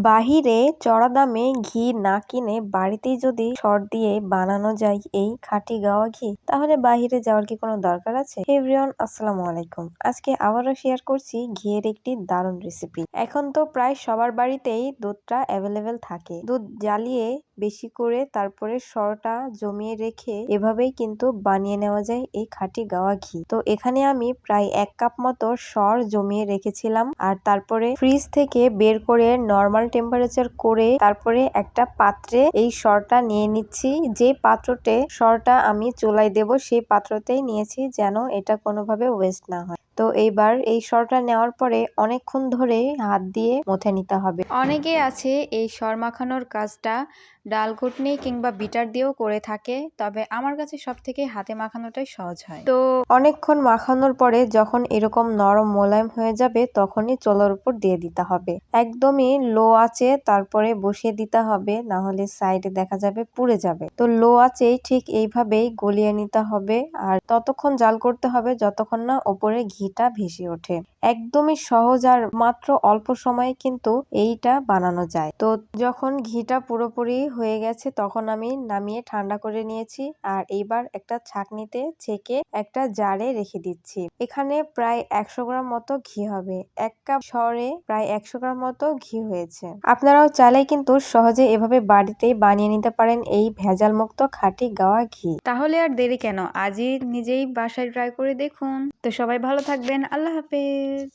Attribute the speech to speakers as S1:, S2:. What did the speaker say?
S1: বাহিরে চড়া দামে ঘি না কিনে বাড়িতেই যদি সর দিয়ে বানানো যায় এই খাঁটি গাওয়া ঘি, তাহলে বাহিরে যাওয়ার কি কোনো দরকার আছে? এভরিওয়ান আসসালামু আলাইকুম। আজকে আবারও শেয়ার করছি ঘিয়ের একটি দারুণ রেসিপি এখন তো প্রায় সবার বাড়িতেই দুধটা অ্যাভেলেবেল থাকে। দুধ জ্বালিয়ে বেশি করে তারপরে সরটা জমিয়ে রেখে এভাবেই কিন্তু বানিয়ে নেওয়া যায় এই খাঁটি গাওয়া ঘি। তো এখানে আমি প্রায় এক কাপ মতো সর জমিয়ে রেখেছিলাম আর তারপরে ফ্রিজ থেকে বের করে নর্মাল টেম্পারেচার করে তারপরে একটা পাত্রে এই সরটা নিয়ে নিচ্ছি। যে পাত্রতে সরটা আমি চুলায় দেব সেই পাত্রতেই নিয়েছি যেন এটা কোনোভাবে ওয়েস্ট না হয়। তো এইবার এই সরটা নেওয়ার পরে অনেকক্ষণ ধরে হাত দিয়ে মথে নিতে হবে।
S2: অনেকে আছে এই সর মাখানোর কাজটা ডাল ঘুটনি কিংবা বিটার দিয়েও করে থাকে তবে আমার কাছে সব থেকে হাতে মাখানোটাই সহজ হয়।
S1: তো অনেকক্ষণ মাখানোর পরে যখন এরকম নরম মোলায়েম হয়ে যাবে তখনই চোলার উপর দিয়ে দিতে হবে। একদমই লো আছে তারপরে বসিয়ে দিতে হবে না হলে সাইডে দেখা যাবে পুড়ে যাবে। তো লো আছেই ঠিক এইভাবেই গলিয়ে নিতে হবে আর ততক্ষণ জাল করতে হবে যতক্ষণ না ওপরে ঘিটা ভেসে ওঠে। একদমই সহজ আর মাত্র অল্প সময়ে কিন্তু এইটা বানানো যায়। তো যখন ঘিটা পুরোপুরি হয়ে গেছে তখন আমি নামিয়ে ঠান্ডা করে নিয়েছি আর এইবার একটা ছাকনিতে ছেঁকে একটা জারে রেখে দিচ্ছি। এখানে প্রায় একশো গ্রাম মতো ঘি হবে। এক কাপ শহরে প্রায় একশো গ্রাম মতো ঘি হয়েছে। আপনারাও চাইলে কিন্তু সহজে এভাবে বাড়িতেই বানিয়ে নিতে পারেন এই ভেজাল মুক্ত খাঁটি গাওয়া ঘি।
S2: তাহলে আর দেরি কেন? আজই নিজেই বাসায় ট্রাই করে দেখুন। তো সবাই ভালো থাকবেন আল্লাহ হাফেজ।